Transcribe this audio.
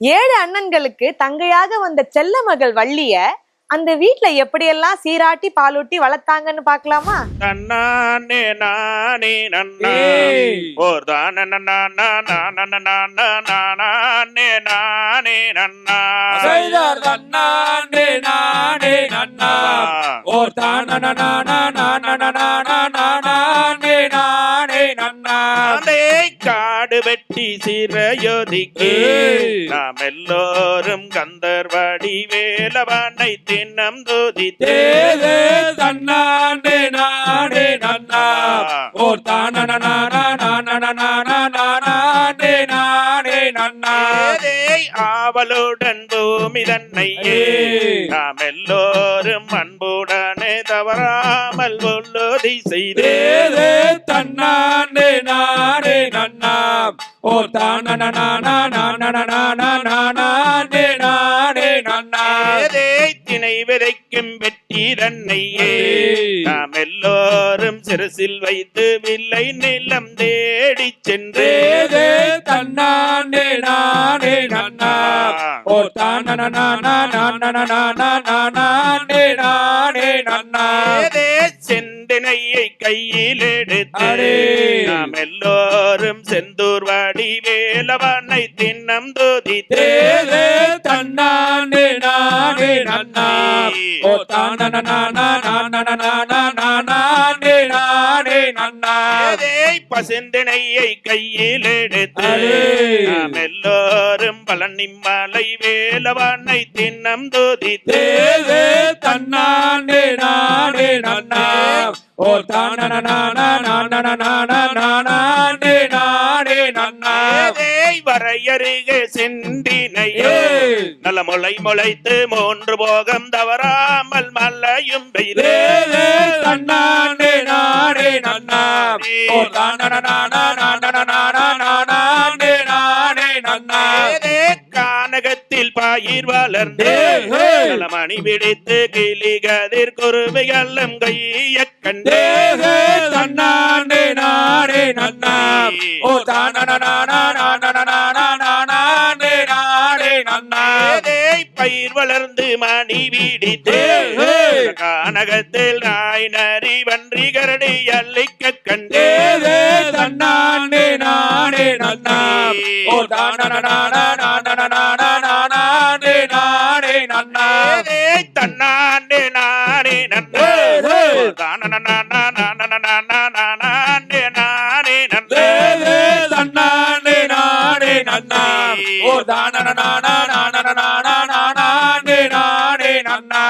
ஏழு அண்ணன்களுக்கு தங்கையாக வந்த செல்ல மகள் வள்ளிய அந்த வீட்ல எப்படியெல்லாம் சீராட்டி பாலூட்டி வளர்த்தாங்கன்னு பார்க்கலாமா தன்னானே நானே நன்னா. ஓர் தான நன்னா நானே நானே நன்னா செய்தார் தன்னானே நானே நன்னா ஓர் தானன நானே காடு வெட்டி சிறையோதிக்கு. நாம் எல்லோரும் கந்தர்வாடி வேலவனை தின்னம் துதித்தே தேதே தன்னானே நானே நன்னா ஓர் தானன நானே நானே நன்னா ஆவலுடன் பூமி தன்னையே. நாம் எல்லோரும் அன்புடனே தவறாமல் செய்தே. தேதே தன்னானே நானே நன்னா ஓர் தானன நானே நானே நன்னா திணை விதைக்கும் வெற்றி தன்னையே. நாம் எல்லோரும் சிறுசில் வைத்து வில்லை நிலம் தேடி சென்று. தேதே தன்னானே நானே நன்னா ஓர் தானன நானே நானே நன்னா ஏதே செந்தினையை கையில் எடுத்து. நாம் எல்லோரும் செந்தூர் வாடி வேலவனை தின்னம் துதித்தே தேதே தன்னானே நானே நன்னா ஓ தானன நானே நானே நன்னா ஏதே பசுந்தினையை கையில் எடுத்து. நாம் எல்லோரும் பழனிமலை வேலவனை தின்னம் துதித்தே தேதே தன்னானே நானே நன்னா ஓ தானன நானே நானே வரையருகே சென்றினையோ நல்ல முளை முளைத்து மூன்று போகம் தவறாமல் மல்லையும் பெய்தே தேதே நாடே நன்னா ஓ தானன நானே பயிர் வளர்ந்து. நலமணி பிடித்து கிளி கதிர் குருவிகளும் கைய கண்டே தன்னானே நானே நன்னா. ஓ தானன நானே நானே நன்னா. ஏதே பயிர் வளர்ந்து மணி பிடித்து. கானகத்தில் நாய் நரி வன்றி கரடி அள்ளிக்க கண்டே தன்னானே நானே நன்னா. ஓ நானே ஏதே தன்னாண்டே நானே. தானன நானா நானா நானாண்டே நானே நன்னே தேதே தன்னானே நானே நன்னா ஓ தானன நானே நானே நானே நன்னா.